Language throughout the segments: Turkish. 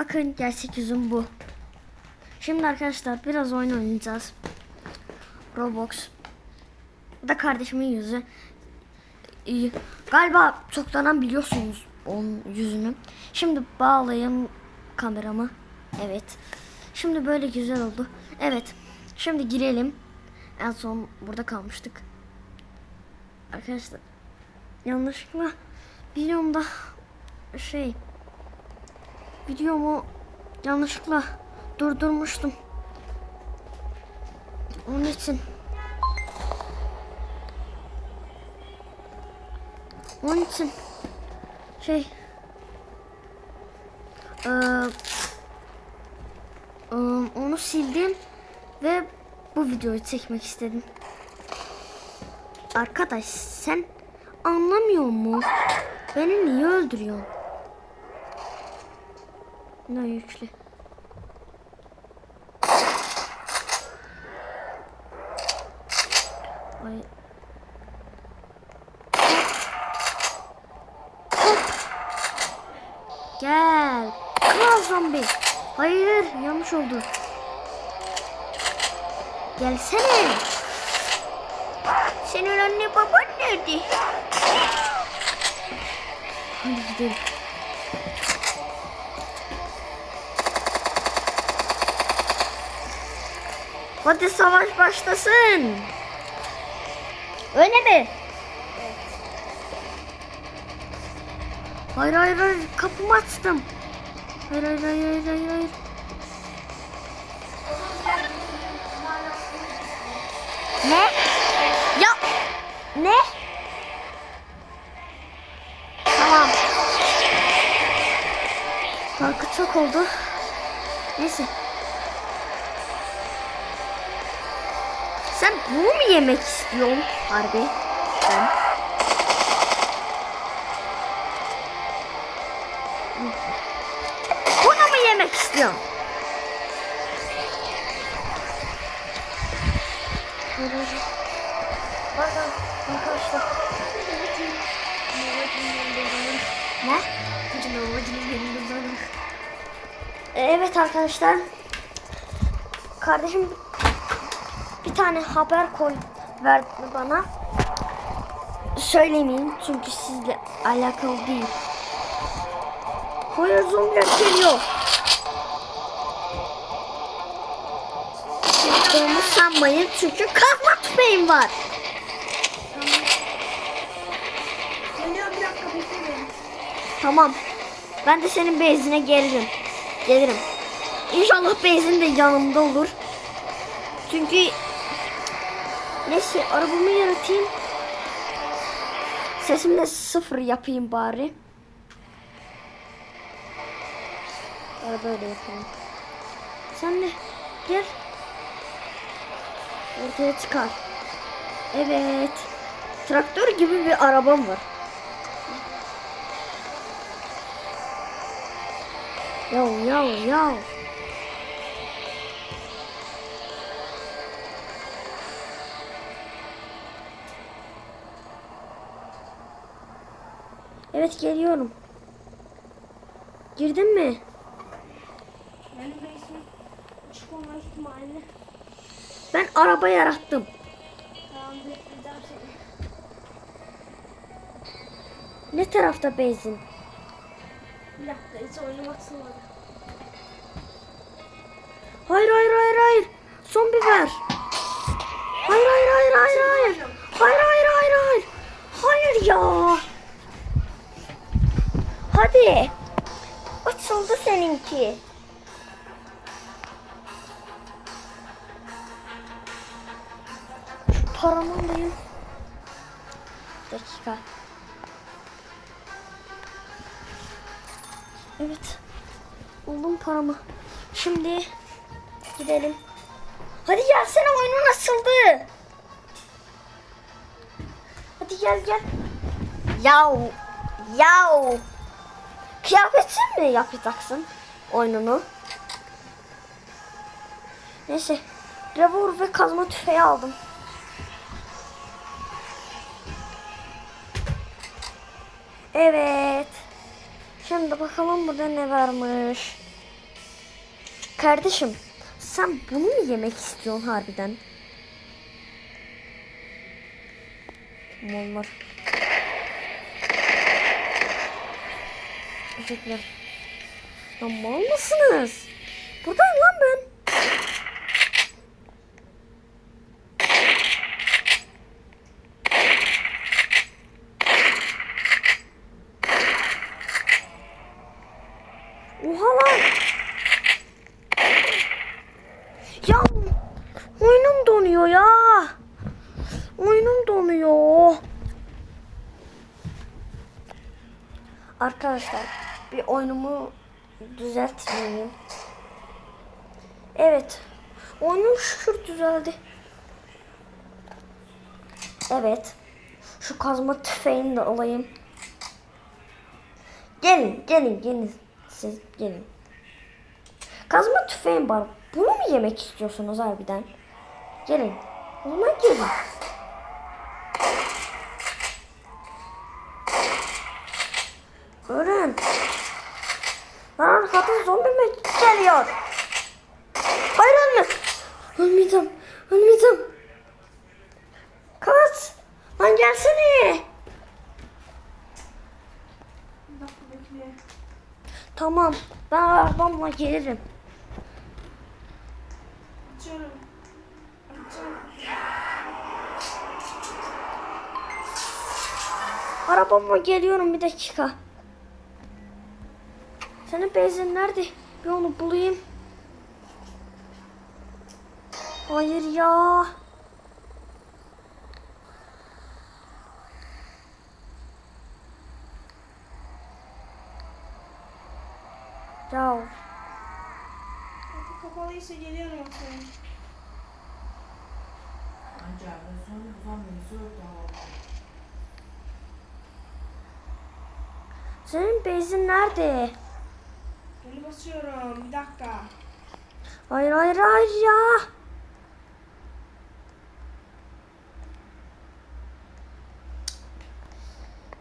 Bakın gerçek yüzüm bu. Şimdi arkadaşlar biraz oyun oynayacağız. Roblox. Bu da kardeşimin yüzü. İyi. Galiba çoktan biliyorsunuz onun yüzünü. Şimdi bağlayayım kameramı. Evet. Şimdi böyle güzel oldu. Evet. Şimdi girelim. En son burada kalmıştık. Arkadaşlar yanlışlıkla videomda şey videomu yanlışlıkla durdurmuştum. Onun için onun için şey eee, eee, onu sildim ve bu videoyu çekmek istedim. Arkadaş sen anlamıyor mu? Beni niye öldürüyorsun? Ne yüklü. Ay. Gel. Kral zombi. Hayır yanlış oldu. Gelsene. Senin anne baban nerede? Hadi gidelim. Hadi savaş başlasın. Öyle mi? Hayır hayır hayır kapımı açtım. Hayır hayır hayır hayır hayır. hayır. Ne? Ya ne? Tamam. Farkı çok oldu. Neyse. Sen bunu mu yemek istiyorsun harbi? Ben. Bunu mu yemek istiyorsun? Bakın arkadaşlar. Ne? Evet arkadaşlar. Kardeşim bir tane haber koy verdi bana. Söylemeyin çünkü sizle alakalı değil. Hayır zombiler geliyor. Onu sanmayın çünkü kazma tüfeğim var. Tamam. Ben de senin benzine gelirim. Gelirim. İnşallah benzin de yanımda olur. Çünkü neyse arabamı yaratayım. Sesimi de sıfır yapayım bari. Ya böyle yapayım. Sen de gel. Ortaya çıkar. Evet. Traktör gibi bir arabam var. Yo yo yo. Evet geliyorum. Girdin mi? Açık olma ihtimali. Ben araba yarattım. Tamam bekleyeceğim seni. Ne tarafta benzin? Bir dakika hiç oynamak sığmadı. Hayır hayır hayır hayır. Son biber. Hayır hayır hayır hayır hayır. Hayır hayır hayır hayır. Hayır ya. Hadi. Açıldı seninki. Şu paramı alayım. Dakika. Evet. Buldum paramı. Şimdi gidelim. Hadi gelsene oyunun açıldı. Hadi gel gel. Yav. Yav. Kıyafetin mi yapacaksın oyununu? Neyse. Revolver ve kazma tüfeği aldım. Evet. Şimdi bakalım burada ne varmış. Kardeşim sen bunu mu yemek istiyorsun harbiden? Mallar. Teşekkürler. Lan mal mısınız? Buradayım lan ben. Oha lan. Ya oyunum donuyor ya. Oyunum donuyor. Arkadaşlar oyunumu düzeltmeyeyim. Evet. Oyunum şükür düzeldi. Evet. Şu kazma tüfeğini de alayım. Gelin, gelin, gelin. Siz gelin. Kazma tüfeğim var. Bunu mu yemek istiyorsunuz harbiden? Gelin. O zaman gelin. Görün. Lan arkadan zombi mi geliyor? Hayır ölme. Ölmeyeceğim. Ölmeyeceğim. Kaç. Lan gelsene. Bir dakika bekle. Tamam. Ben arabamla gelirim. Açıyorum. Açıyorum. Arabamla geliyorum bir dakika. Senin benzin nerede? Bir onu bulayım. Hayır ya. Ya Kapı kapalıysa geliyorum atıyorum. Ancak en son zombi öldü hava. senin benzin nerede? Onu basıyorum. Bir dakika. Hayır hayır hayır ya.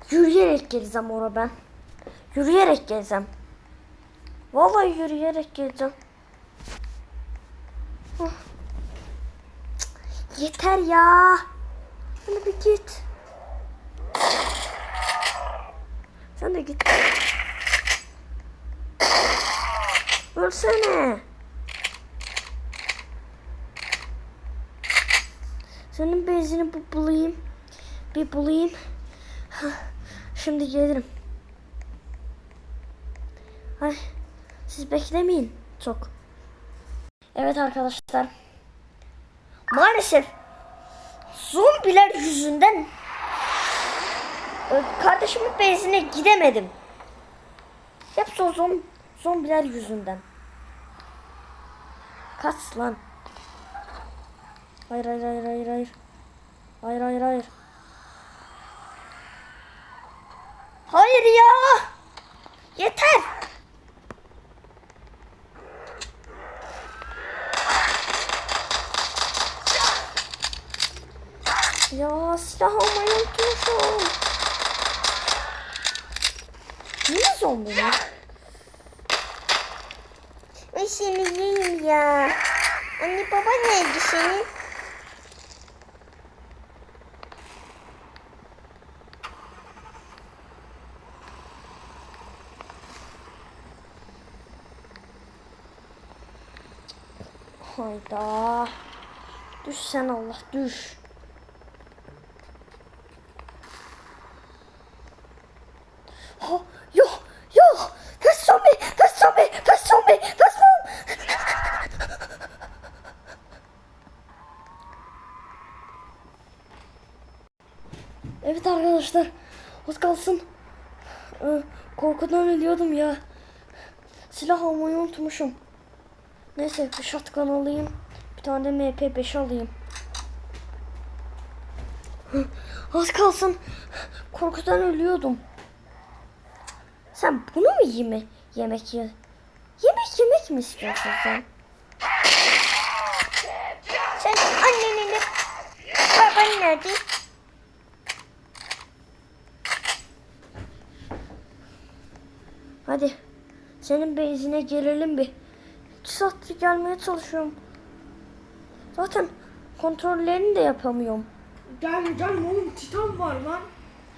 Yürüyerek geleceğim oraya ben. Yürüyerek geleceğim. Vallahi yürüyerek geleceğim. Yeter ya. Hadi bir git. Sen de git. Ölsene. Senin benzini bu bulayım. Bir bulayım. Şimdi gelirim. Ay, siz beklemeyin çok. Evet arkadaşlar. Maalesef zombiler yüzünden kardeşimin benzine gidemedim. Hepsi o zom zombiler yüzünden. Kaç lan. Hayır hayır hayır hayır hayır. Hayır hayır hayır. Hayır ya. Yeter. Ya silah almayı unutmuşum. Niye zombi mi? Yiyeyim ya. Anne baba nerede senin? Hayda. Düş sen Allah düş. Ha, yok yok. Pes zombi, pes zombi, pes zombi, pes zombi. Evet arkadaşlar. Az kalsın. Ee, Korkudan ölüyordum ya. Silah almayı unutmuşum. Neyse bir shotgun alayım. Bir tane de MP5 alayım. Az kalsın. Korkudan ölüyordum. Sen bunu mu yeme yemek ye? Yemek yemek mi istiyorsun? Sen annenin de baban nerede? Hadi. Senin benzine gelelim bir. İki saattir gelmeye çalışıyorum. Zaten kontrollerini de yapamıyorum. Gelme gelme oğlum titan var lan.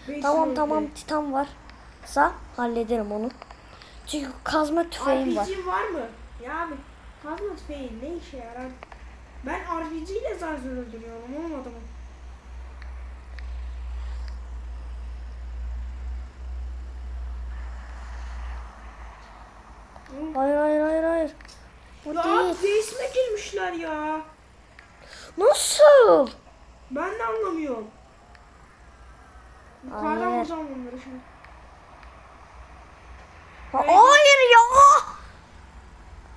Beş Tamam sınıfta. tamam titan varsa hallederim onu. Çünkü kazma tüfeğim var. RPG var mı? Ya abi kazma tüfeği ne işe yarar? Ben RPG ile zaten öldürüyorum olmadı mı? Hayır hayır hayır hayır. Bu Ya değil. face'ime girmişler ya. Nasıl? Ben de anlamıyorum. Yukarıdan Hayır. vuracağım bunları şimdi. Ha, hayır ya.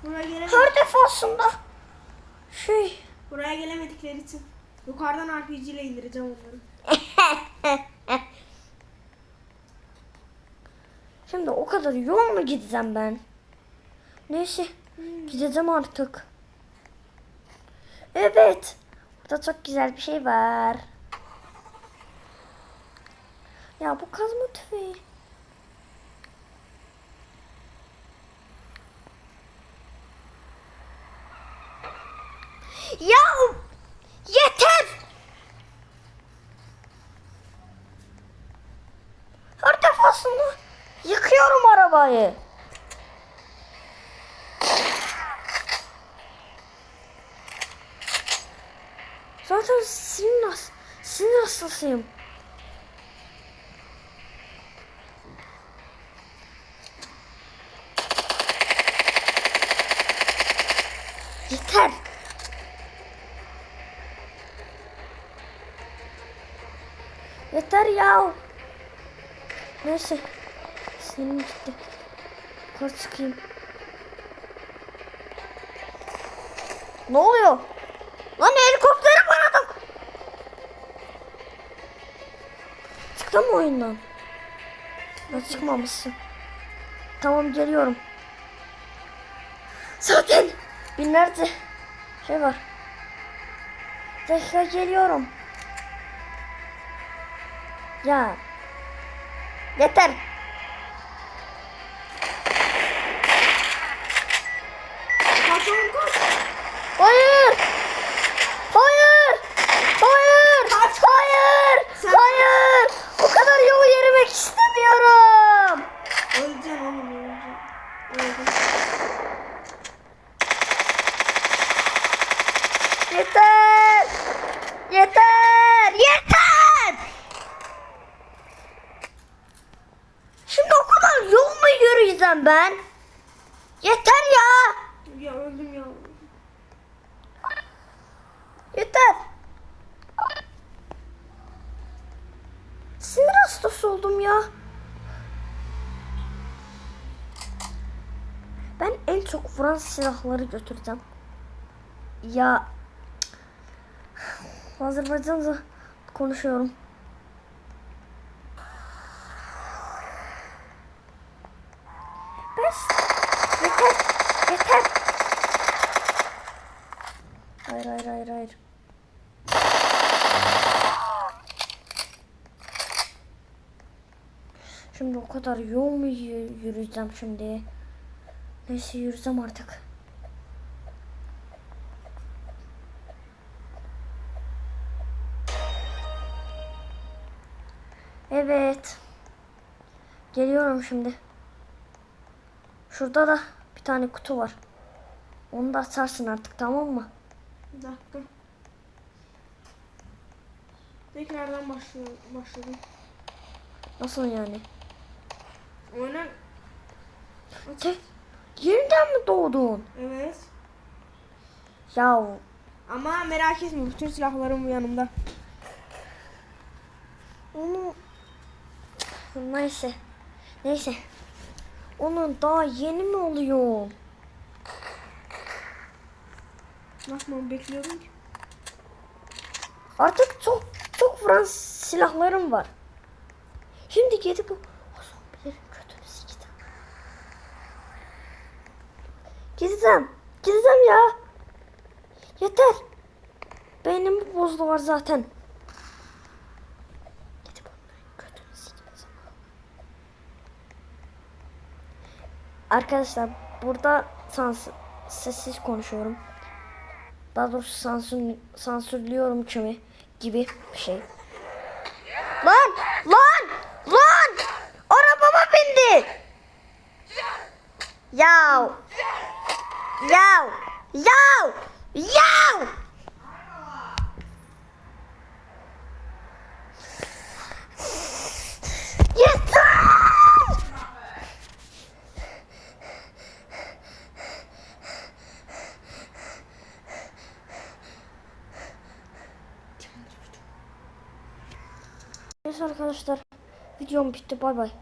Buraya, gelemedik, Her defasında. Şey. buraya gelemedikleri için. Yukarıdan RPG ile indireceğim onları. Şimdi o kadar yol mu gideceğim ben? Neyse. Gideceğim artık. Evet. Burada çok güzel bir şey var. Ya bu kazma tüfeği. Ya yeter. Her defasında yıkıyorum arabayı. Zaten sinir, has hastasıyım. Yeter. Yeter ya. Neyse. Sinirim gitti. Yukarı çıkayım. Ne oluyor? Lan helikopterim Çıktın mı oyundan? Ya çıkmamışsın. Tamam geliyorum. Zaten binlerce şey var. Dakika geliyorum. Ya. Yeter. Kaç oğlum kaç. Hayır. Hayır. Hayır. Hayır. Sen- Hayır. O kadar yolu yürümek istemiyorum. Öleceksin oğlum öleceksin. Öldüm. Yeter. Yeter. Yeter. Şimdi o kadar yol mu ben? Yeter ya. Ya öldüm ya. Yeter. Sinir hastası oldum ya. Ben en çok vuran silahları götüreceğim. Ya Azerbaycanca konuşuyorum. Bes. Yeter. Yeter. Hayır hayır hayır hayır. Şimdi o kadar yol mu yü- yürüyeceğim şimdi? Neyse yürüyeceğim artık. Evet. Geliyorum şimdi. Şurada da bir tane kutu var. Onu da açarsın artık tamam mı? Bir dakika. Tekrardan başlıyor, başladım. Nasıl yani? Oyna. Te yeniden mi doğdun? Evet. Ya Ama merak etme bütün silahlarım bu yanımda. onu neyse. Neyse. Onun daha yeni mi oluyor? Bakmam bekliyordum ki. Artık çok çok vuran silahlarım var. Şimdi gidip bu Gideceğim. Gideceğim ya. Yeter. Zaten. Gidip onların kötünü sikeceğim. Arkadaşlar burada sans sessiz konuşuyorum. Daha doğrusu sansür, sansürlüyorum kimi gibi bir şey. Lan! Lan! Lan! Arabama bindi! Yav! Yav! Yav! Yeter! Neyse arkadaşlar videom bitti bay bay.